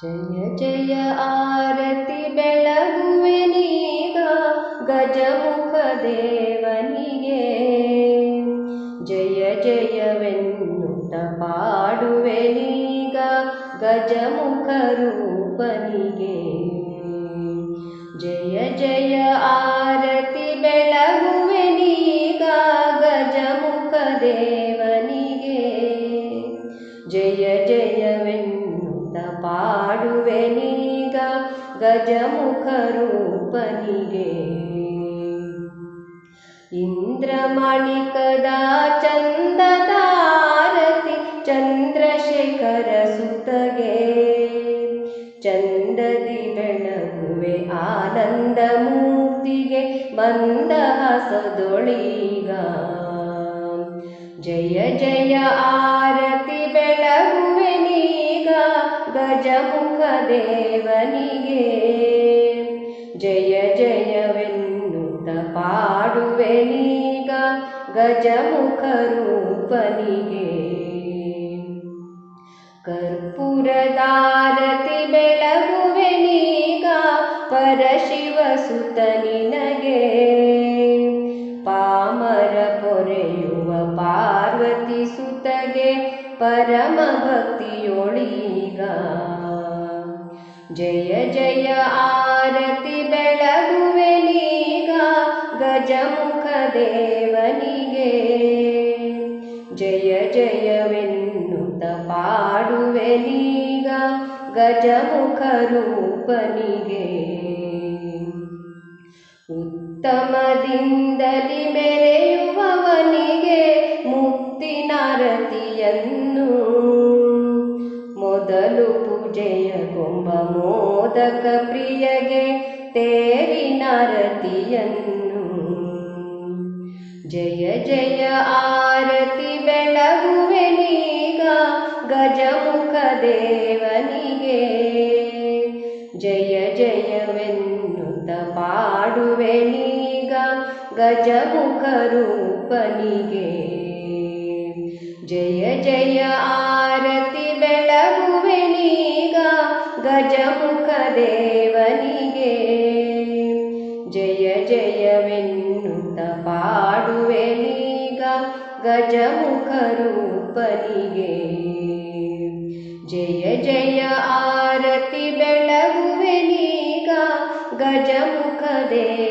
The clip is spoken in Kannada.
ಜಯ ಜಯ ಆರತಿ ಬೆಳಗುವೆನೀಗ ಗಜಮುಖ ದೇವನಿಗೆ ಜಯ ಜಯವೆನ್ನುತ್ತ ಪಾಡುವೆನೀಗ ಗಜಮುಖ ರೂಪನಿಗೆ ಜಯ ಜಯ ಆರತಿ ಬೆಳಗುವೆನೀಗ ಗಜಮುಖ ದೇವನಿಗೆ ಜಯ ಜಯವೆನ್ನುತ್ತ ಪಾಡುವೆನೀಗ ಗಜಮುಖ ರೂಪನಿಗೆ ಇಂದ್ರಮಣಿಕದ ಚಂದದಾರತಿ ಚಂದ್ರಶೇಖರ ಸುತಗೆ. ಚಂದದಿ ಬೆಳಗುವೆ ಆನಂದ ಮೂರ್ತಿಗೆ ಮಂದಹಾಸದೊಳೀಗ. ಜಯ ಜಯ ಆರತಿ ಗಜಮುಖ ದೇವನಿಗೆ ಜಯ ಜಯವೆನ್ನುತ್ತ ಪಾಡುವೆನೀಗ ಗಜಮುಖ ರೂಪನಿಗೆ ಕರ್ಪೂರದಾರತಿ ಬೆಳಗುವೆನೀಗ ಪರಶಿವ ಸುತನಿನಗೆ ಪಾಮರ ಪೊರೆಯುವ ಪಾರ್ವತಿ ಸುತಗೆ ಪರಮ ಭಕ್ತಿಯೊಳೀಗ ಜಯ ಜಯ ಆರತಿ ಬೆಳಗುವೆನೀಗ ಗಜಮುಖ ದೇವನಿಗೆ. ಜಯ ಜಯವೆನ್ನುತ್ತ ಪಾಡುವೆನೀಗ ಗಜಮುಖ ರೂಪನಿಗೆ. ಉತ್ತಮದಿಂದಲಿ ಮೆರೆಯುವವನಿಗೆ ಮುಕ್ತಿನಾರತಿಯನ್ನು ಕೊಂಬ ಮೋದಕ ಪ್ರಿಯಗೆ ತೇರಿನಾರತಿಯನ್ನು ಜಯ ಜಯ ಆರತಿ ಬೆಳಗುವೆನೀಗ ಗಜಮುಖ ದೇವನಿಗೆ. ಜಯ ಜಯವೆನ್ನುತ್ತ ಪಾಡುವೆನೀಗ ಗಜಮುಖ ರೂಪನಿಗೆ. ಜಯ ಜಯ ಆರತಿ ಗಜಮುಖ ದೇವನಿಗೆ ಜಯ ಜಯವೆನ್ನುತ್ತ ಪಾಡುವೆನೀಗ ಗಜಮುಖ ರೂಪನಿಗೆ ಜಯ ಜಯ ಆರತಿ ಬೆಳಗುವೆನೀಗ ಗಜಮುಖ ದೇವನಿಗೆ